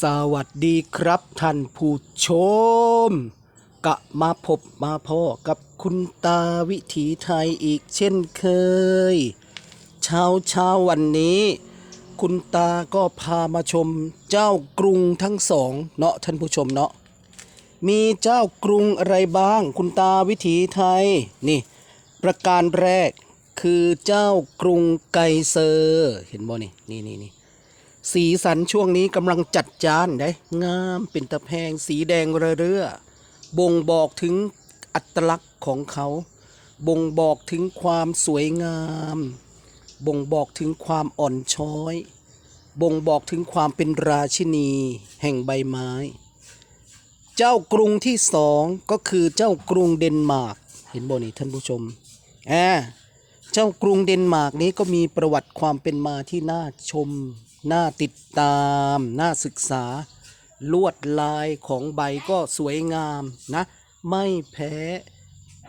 สวัสดีครับท่านผู้ชม กะมาพบมาพ่อกับคุณตาวิถีไทยอีกเช่นเคย เช้าเช้าวันนี้ คุณตาก็พามาชมเจ้ากรุงทั้งสองเนาะท่านผู้ชมเนาะมีเจ้ากรุงอะไรบ้าง คุณตาวิถีไทย นี่ ประการแรกคือเจ้ากรุงไกเซอร์ เห็นบ่นี่นี่นี่นี่ สีสันช่วงนี้กำลังจัดจานได้งามเป็นตะแพงสีแดงระเรื่อบ่งบอกถึงอัตลักษณ์ของเขา บ่งบอกถึงความสวยงาม บ่งบอกถึงความอ่อนช้อย บ่งบอกถึงความเป็นราชินีแห่งใบไม้ เจ้ากรุงที่สองก็คือเจ้ากรุงเดนมาร์กเห็นบ่นี่ท่านผู้ชมอ่าเจ้ากรุงเดนมาร์กนี้ก็มีประวัติความเป็นมาที่น่าชม น่าติดตาม น่าศึกษา ลวดลายของใบก็สวยงามนะ ไม่แพ้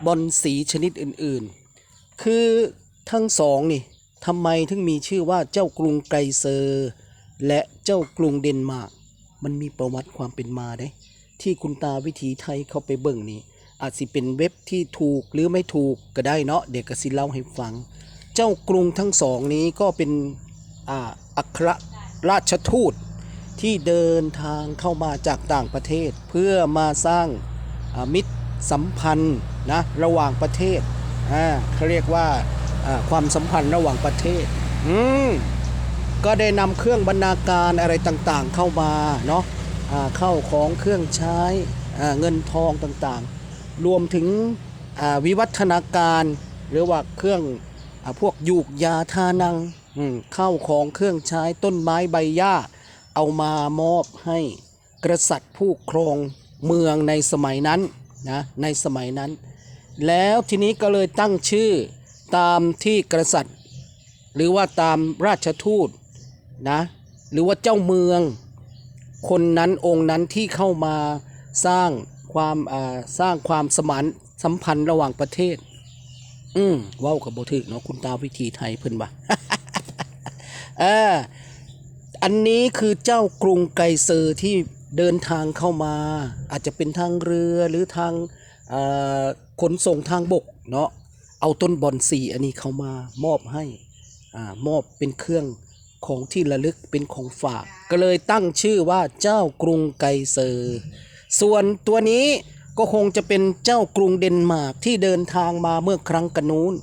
บอลสีชนิดอื่นๆ คือทั้งสองนี่ทำไมถึงมีชื่อว่าเจ้ากรุงไกรเซอร์ และเจ้ากรุงเดนมาร์กมันมีประวัติความเป็นมาได้ ที่คุณตาวิถีไทยเข้าไปเบิ่งนี่อาจสิเป็นเว็บที่ถูกหรือไม่ถูกก็ได้เนาะเดี๋ยวก็สิเล่าให้ฟัง เจ้ากรุงทั้งสองนี้ก็เป็น อาครราชทูตที่เดินทางเข้ามาจากต่างประเทศ เพื่อมาสร้างมิตรสัมพันธ์นะระหว่างประเทศเขาเรียกว่าความสัมพันธ์ระหว่างประเทศก็ได้นำเครื่องบรรณาการอะไรต่างๆเข้ามาเนาะเข้าของเครื่องใช้เงินทองต่างๆ รวมถึงวิวัฒนาการหรือว่าเครื่องอพวกยูกยาทานัง เข้าของเครื่องใช้ต้นไม้ใบหญ้า เอามามอบให้กษัตริย์ผู้ครองเมืองในสมัยนั้นนะในสมัยนั้น แล้วทีนี้ก็เลยตั้งชื่อตามที่กษัตริย์ หรือว่าตามราชทูตนะหรือว่าเจ้าเมือง คนนั้นองค์นั้นที่เข้ามาสร้างความสร้างความสมานสัมพันธ์ระหว่างประเทศ อืมเว้ากับโบถึกเนาะคุณตาวิธีไทยเพิ่นบ่า อออันนี้คือเจ้ากรุงไกเซอร์ที่เดินทางเข้ามา อาจจะเป็นทางเรือหรือทางขนส่งทางบกเนาะเอาต้นบอนสีอันนี้เข้ามามอบให้อามอบเป็นเครื่องของที่ระลึกเป็นของฝาก ก็เลยตั้งชื่อว่าเจ้ากรุงไกเซอร์ ส่วนตัวนี้ก็คงจะเป็นเจ้ากรุงเดนมาร์กที่เดินทางมาเมื่อครั้งกันนู้น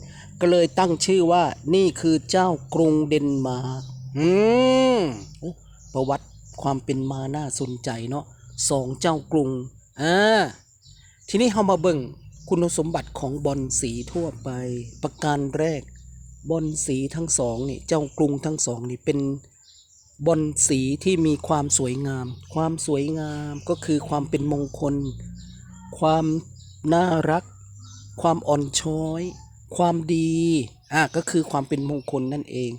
ก็เลยตั้งชื่อว่านี่คือเจ้ากรุงเดนมาร์กอืมโอ้ประวัติความเป็นมาน่าสนใจเนาะสองเจ้ากรุงอ่าทีนี้เรามาเบิ่งคุณสมบัติของบอลสีทั่วไป ประการแรก บอลสีทั้งสองนี่เจ้ากรุงทั้งสองนี่เป็นบอลสีที่มีความสวยงาม ความสวยงามก็คือความเป็นมงคล ความน่ารัก ความอ่อนช้อย ความดีอะก็คือความเป็นมงคลนั่นเอง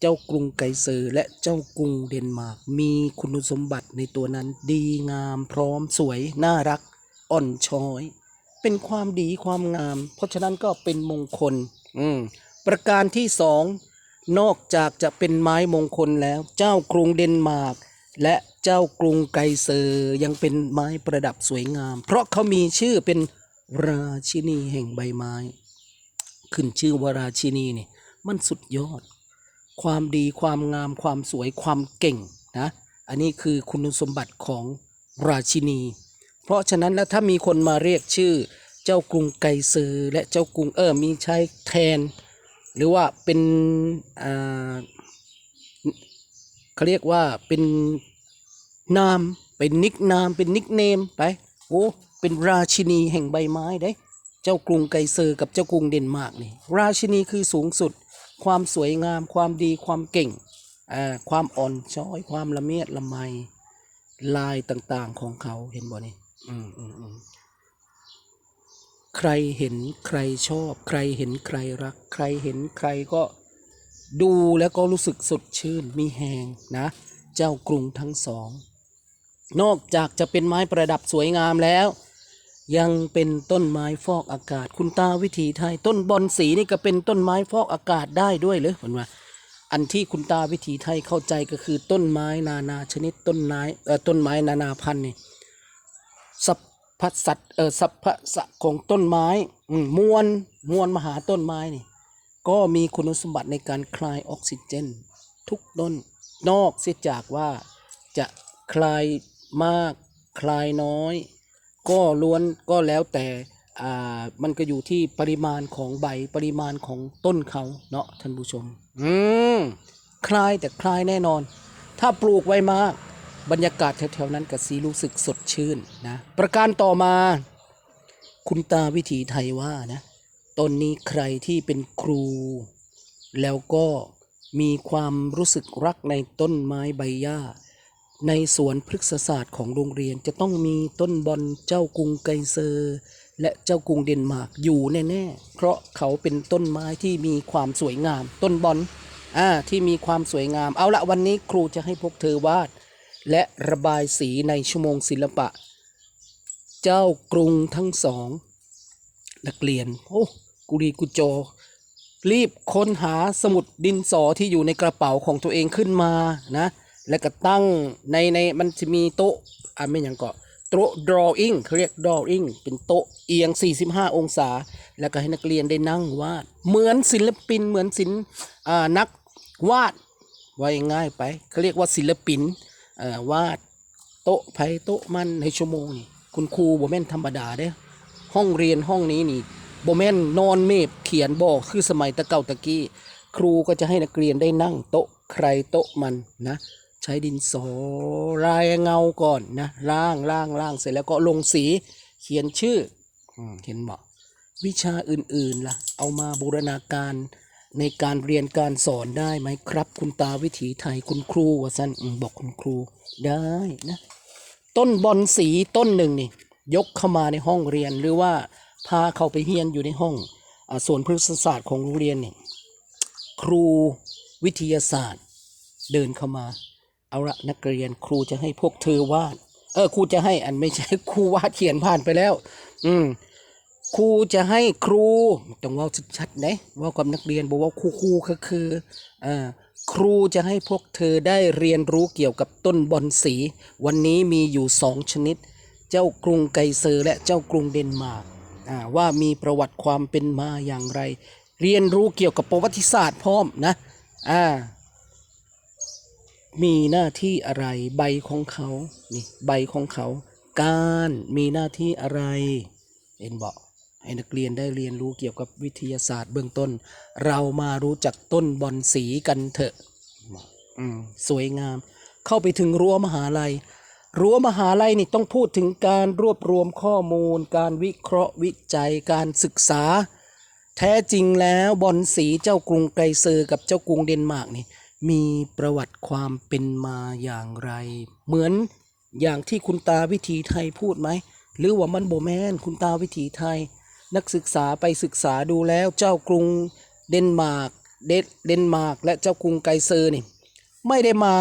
เจ้ากรุงไกเซอร์และเจ้ากรุงเดนมาร์กมีคุณสมบัติในตัวนั้นดีงามพร้อมสวย น่ารัก อ่อนช้อย เป็นความดีความงาม เพราะฉะนั้นก็เป็นมงคล อืมประการที่สองนอกจากจะเป็นไม้มงคลแล้ว เจ้ากรุงเดนมาร์กและเจ้ากรุงไกเซอร์ยังเป็นไม้ประดับสวยงาม เพราะเขามีชื่อเป็นราชินีแห่งใบไม้ ขึ้นชื่อว่าราชินีนี่มันสุดยอด ความดีความงามความสวยความเก่งนะอันนี้คือคุณสมบัติของราชินี เพราะฉะนั้นแล้วถ้ามีคนมาเรียกชื่อเจ้ากรุงไกเซอร์และเจ้ากรุงเออมีใช้แทน หรือว่าเป็นอ่าเขาเรียกว่าเป็นนามเป็นนิกนามเป็นนิกเนมไปโอ้เป็นราชินีแห่งใบไม้ได้ จ้ากรุงไกเซอร์กับเจ้ากรุงเดนมาร์กนี่ราชินีคือสูงสุด ความสวยงาม ความดีความเก่งอ่าความอ่อนช้อย ความละเมียดละไมลายต่างๆของเขาเห็นบ่นี่ใครเห็นใครชอบ ใครเห็นใครรัก ใครเห็นใครก็ดูแล้วก็รู้สึกสดชื่นมีแหงนะ เจ้ากรุงทั้งสอง นอกจากจะเป็นไม้ประดับสวยงามแล้ว ยังเป็นต้นไม้ฟอกอากาศ คุณตาวิถีไทย ต้นบอนสีนี่ก็เป็นต้นไม้ฟอกอากาศได้ด้วยเหรือผมว่า อันที่คุณตาวิถีไทยเข้าใจก็คือต้นไม้นานาชนิดต้นไม้เอ่อต้นไม้นานาพันธุ์นี่สัพพสัตเอ่อสัพพสะของต้นไม้มมวลมวลมหาต้นไม้นี่ ก็มีคุณสมบัติในการคลายออกซิเจน ทุกต้นนอกเสียจากว่าจะคลายมากคลายน้อย ก็ล้วนก็แล้วแต่อ่ามันก็อยู่ที่ปริมาณของใบปริมาณของต้นเขาเนาะท่านผู้ชม อืมคลายแต่คลายแน่นอน ถ้าปลูกไว้มากบรรยากาศแถวๆนั้นก็สีรู้สึกสดชื่นนะ ประการต่อมา คุณตาวิถีไทยว่านะตนนี้ใครที่เป็นครู แล้วก็มีความรู้สึกรักในต้นไม้ใบหญ้า ในสวนพฤกษศาสตร์ของโรงเรียนจะต้องมีต้นบอลเจ้ากรุงไกเซอร์ และเจ้ากรุงเดนมาร์กอยู่แน่ๆ เพราะเขาเป็นต้นไม้ที่มีความสวยงาม ต้นบอลอ่าที่มีความสวยงาม เอาละวันนี้ครูจะให้พวกเธอวาด และระบายสีในชั่วโมงศิลปะ เจ้ากรุงทั้งสองนักเรียนโอ้กุรีกุโจ รีบค้นหาสมุดดินสอที่อยู่ในกระเป๋าของตัวเองขึ้นมานะ แล้วก็ตั้งในในมันจะมีโต๊ะอ่าไม่ย่างก็โต๊ะ drawing เขาเรียก drawing เป็นโต๊ะเอียง 45 องศา แล้วก็ให้นักเรียนได้นั่งวาด เหมือนศิลปินเหมือนศิลป์อ่านักวาดว่าง่ายไปเขาเรียกว่าศิลปินเอ่อวาดโต๊ะไผโต๊ะมันในชั่วโมงนี่คุณครูบ่แม่นธรรมดาเด้ห้องเรียนห้องนี้นี่บ่แม่นนอนเมบเขียนบอกคือสมัยตะเก่าตะกี้ ครูก็จะให้นักเรียนได้นั่งโต๊ะใครโต๊ะมันนะ ใช้ดินสอรายเงาก่อนนะล่างล่างล่างเสร็จแล้วก็ลงสีเขียนชื่ออมเห็นบอกวิชาอื่นๆล่ะ เอามาบูรณาการในการเรียนการสอนได้ไหมครับ คุณตาวิถีไทยคุณครูว่าสั้นอืมบอกคุณครูได้นะ ต้นบอนสีต้นหนึ่งนี่ ยกเข้ามาในห้องเรียนหรือว่าพาเข้าไปเฮียนอยู่ในห้องอาส่วนพฤกษศาสตร์ของโรงเรียนนี่ครูวิทยาศาสตร์เดินเข้ามา เอาละนักเรียนครูจะให้พวกเธอวาด เออครูจะให้อันไม่ใช่ครูวาดเขียนผ่านไปแล้ว อืมครูจะให้ครูต้องว่าชัดๆนะว่ากับนักเรียนบอกว่าครูครูก็คืออ่าครูจะให้พวกเธอได้เรียนรู้เกี่ยวกับต้นบอนสี วันนี้มีอยู่สองชนิด เจ้ากรุงไกเซอร์และเจ้ากรุงเดนมาร์กอ่าว่ามีประวัติความเป็นมาอย่างไร เรียนรู้เกี่ยวกับประวัติศาสตร์พร้อมนะอ่า มีหน้าที่อะไร ใบของเขานี่ใบของเขา การมีหน้าที่อะไรเอ็นบอกให้นักเรียนได้เรียนรู้เกี่ยวกับวิทยาศาสตร์เบื้องต้น เรามารู้จักต้นบอนสีกันเถอะอืมสวยงาม เข้าไปถึงรั้วมหาลัย รั้วมหาลัยนี่ต้องพูดถึงการรวบรวมข้อมูล การวิเคราะห์วิจัย การศึกษา แท้จริงแล้วบอนสีเจ้ากรุงไกรเซอร์กับเจ้ากรุงเดนมาร์กนี่ มีประวัติความเป็นมาอย่างไร เหมือนอย่างที่คุณตาวิถีไทยพูดไหม หรือว่ามันโบแมนคุณตาวิถีไทย นักศึกษาไปศึกษาดูแล้วเจ้ากรุงเดนมาร์กเดนเดนมาร์กและเจ้ากรุงไกเซอร์นี่ไม่ได้มา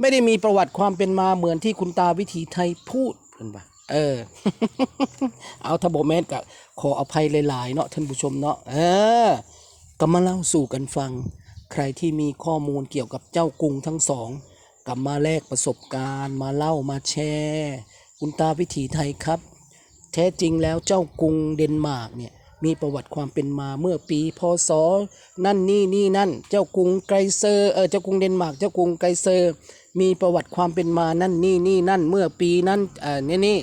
ไม่ได้มีประวัติความเป็นมาเหมือนที่คุณตาวิถีไทยพูดเพิ่อนว่าเออ เอาทบแมนกับขออภัยหลาย ๆ เนาะท่านผู้ชมเนาะเออก็มาเล่าสู่กันฟัง ใครที่มีข้อมูลเกี่ยวกับเจ้ากรุงทั้งสองกลับมาแลกประสบการณ์มาเล่ามาแชร์คุณตาวิถีไทยครับ แท้จริงแล้วเจ้ากรุงเดนมาร์กเนี่ยมีประวัติความเป็นมาเมื่อปีพศนั่นนี่นี่นั่น เจ้ากรุงไกรเซอร์เออเจ้ากรุงเดนมาร์กเจ้ากรุงไกรเซอร์ มีประวัติความเป็นมานั่นนี่นี่นั่น เมื่อปีนั้นเออนี่นี่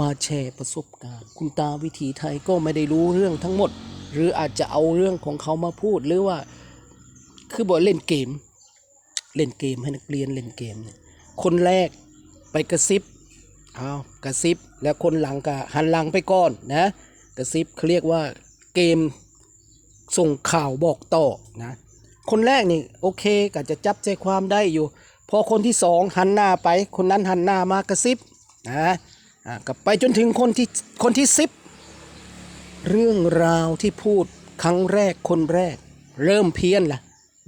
มาแชร์ประสบการณ์ คุณตาวิถีไทยก็ไม่ได้รู้เรื่องทั้งหมด หรืออาจจะเอาเรื่องของเขามาพูดหรือว่าคือบอกเล่นเกม เล่นเกมให้นักเรียนเล่นเกมเนี่ยคนแรกไปกระซิบเอากระซิบแล้วคนหลังก็หันหลังไปก่อนนะกระซิบเขาเรียกว่าเกมส่งข่าวบอกต่อนะคนแรกนี่โอเคก็จะจับใจความได้อยู่ พอคนที่สองหันหน้าไป คนนั้นหันหน้ามากระซิบนะอ่ากับไปจนถึงคนที่คนที่สิบ เรื่องราวที่พูดครั้งแรกคนแรก เริ่มเพี้ยนละ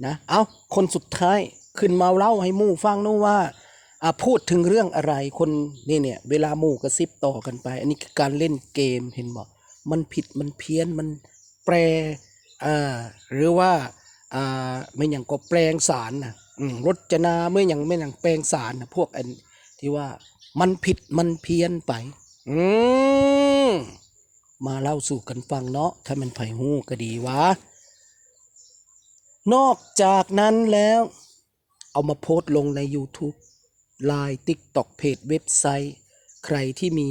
นะเอาคนสุดท้ายขึ้นมาเล่าให้หมู่ฟังนู่นว่าอะพูดถึงเรื่องอะไรคนนี่เนี่ยเวลาหมู่กระซิบต่อกันไป อันนี้คือการเล่นเกมเห็นบอกมันผิดมันเพี้ยนมันแปรอ่าหรือว่าอ่าไม่อย่างก็แปลงสารนะอืมรจนาเมื่ออย่างไม่อย่างแปลงสารนะพวกอันที่ว่ามันผิดมันเพี้ยนไป อืม มาเล่าสู่กันฟังเนาะถ้ามันไผ่หู้ก็ดีวะนอกจากนั้นแล้ว เอามาโพสต์ลงใน YouTube ไลน์ TikTok เพจเว็บไซต์ ใครที่มี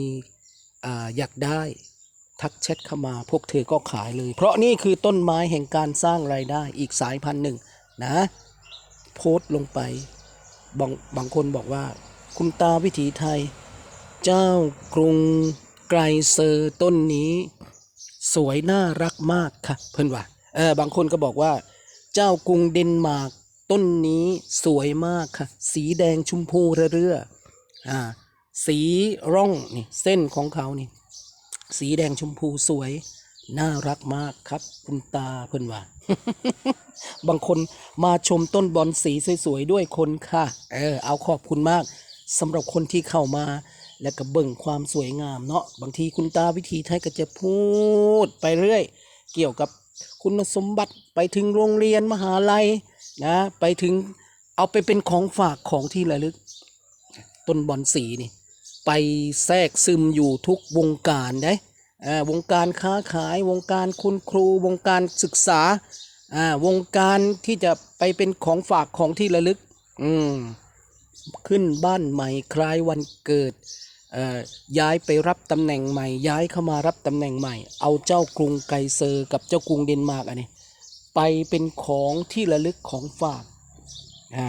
ออยากได้ทักแชทเข้ามาพวกเธอก็ขายเลย เพราะนี่คือต้นไม้แห่งการสร้างรายได้อีกสายพันธุ์หนึ่งนะ โพสต์ลงไปบางบางคนบอกว่า คุณตาวิถีไทย เจ้ากรุง ไกรเซอร์ต้นนี้ สวยน่ารักมากค่ะ เพื่อนว่าเออบางคนก็บอกว่า เจ้ากรุงเดนมาร์กต้นนี้สวยมากค่ะ สีแดงชมพูเรื่ออ่าสีร่องนี่เส้นของเขานี่ สีแดงชมพูสวย น่ารักมากครับ คุณตาเพื่อนว่า บางคนมาชมต้นบอนสีสวยๆด้วยคนค่ะ เออเอาขอบคุณมากสำหรับคนที่เข้ามา และก็เบิ่งความสวยงามเนาะบางทีคุณตาวิธีไทยก็จะพูดไปเรื่อย เกี่ยวกับคุณสมบัติไปถึงโรงเรียนมหาลัยนะไปถึงเอาไปเป็นของฝากของที่ระลึก ต้นบอนสีนี่ ไปแทรกซึมอยู่ทุกวงการได้อ่าวงการค้าขายวงการคุณครู วงการศึกษาอ่าวงการที่จะไปเป็นของฝากของที่ระลึก อืมขึ้นบ้านใหม่คล้ายวันเกิด ย้ายไปรับตำแหน่งใหม่ ย้ายเข้ามารับตำแหน่งใหม่ เอาเจ้ากรุงไกเซอร์กับเจ้ากรุงเดนมาร์กอันนี้ไปเป็นของที่ระลึกของฝากอ่า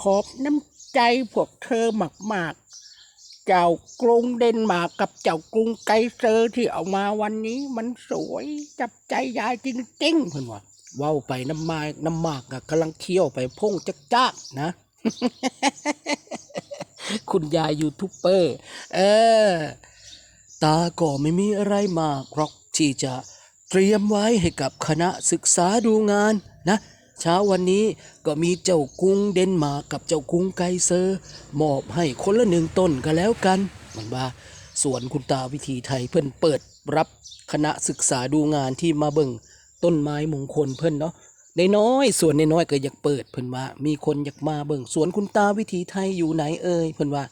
ขอบน้ำใจพวกเธอมากๆ เจ้ากรุงเดนมาร์กกับเจ้ากรุงไกเซอร์ที่เอามาวันนี้มันสวยจับใจยายจริงๆเพิ่อนว่าว้าไปน้ำมากน้ำมากอะกำลังเคี้ยวไปพงจักจักนะ คุณยายยูทูบเบอร์ เออ ตาก็ไม่มีอะไรมากหรอกที่จะเตรียมไว้ให้กับคณะศึกษาดูงานนะเช้าวันนี้ก็มีเจ้ากรุงเดนมาร์กกับเจ้ากรุงไกเซอร์มอบให้คนละหนึ่งต้นก็แล้วกันมันว่าส่วนคุณตาวิธีไทยเพิ่นเปิดรับคณะศึกษาดูงานที่มาเบิ่งต้นไม้มงคลเพิ่นเนาะ ในน้อยส่วนในน้อยก็อยากเปิดเพิ่นว่า มีคนอยากมาเบิ่งสวนคุณตาวิถีไทยอยู่ไหนเอ่ยเพิ่นว่า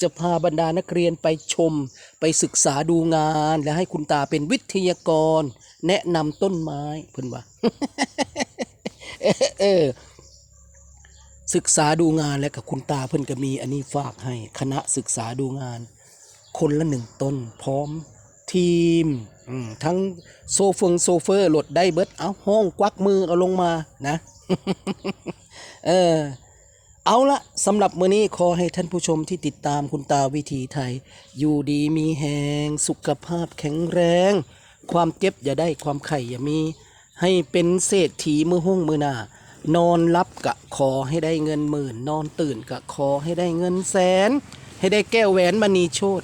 จะพาบรรดานักเรียนไปชม ไปศึกษาดูงาน และให้คุณตาเป็นวิทยากร แนะนำต้นไม้เพิ่นว่า เออศึกษาดูงานและกับคุณตาเพิ่นก็มีอันนี้ฝากให้คณะศึกษาดูงาน คนละหนึ่งต้นพร้อมทีม ทั้งโซเฟงโซเฟอร์โหลดได้เบิดเอาห้องกวักมือเอาลงมานะ เออ เอาละสำหรับมื้อนี้ขอให้ท่านผู้ชมที่ติดตามคุณตาวิถีไทย อยู่ดีมีแหงสุขภาพแข็งแรง ความเจ็บอย่าได้ความไข่อย่ามี ให้เป็นเศรษฐีมือห้องมือหน้านอนรับกะขอให้ได้เงินหมื่น นอนตื่นกะขอให้ได้เงินแสน ให้ได้แก้วแหวนมณีโชต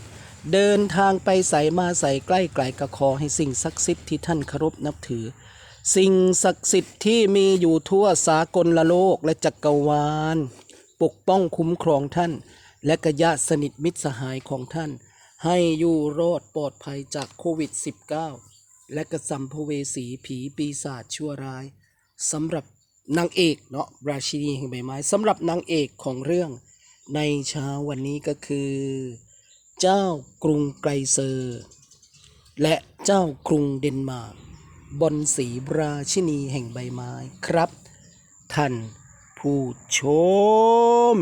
เดินทางไปใส่มาใส่ใกล้ไกลกระขอให้สิ่งศักดิ์สิทธิ์ที่ท่านเคารพนับถือ สิ่งศักดิ์สิทธิ์ที่มีอยู่ทั่วสากลละโลกและจักรวาล ปกป้องคุ้มครองท่าน และกญาติสนิทมิตรสหายของท่าน ให้อยู่รอดปลอดภัยจากโควิด -19 และกระสัมภเวสีผีปีศาจชั่วร้ายสำหรับนางเอกเนาะราชินีแห่งใบไม้สำหรับนางเอกของเรื่องในเช้าวันนี้ก็คือ เจ้ากรุงไกรเซอร์ และเจ้ากรุงเดนมาร์กบนสีราชินีแห่งใบไม้ครับ ท่านผู้ชม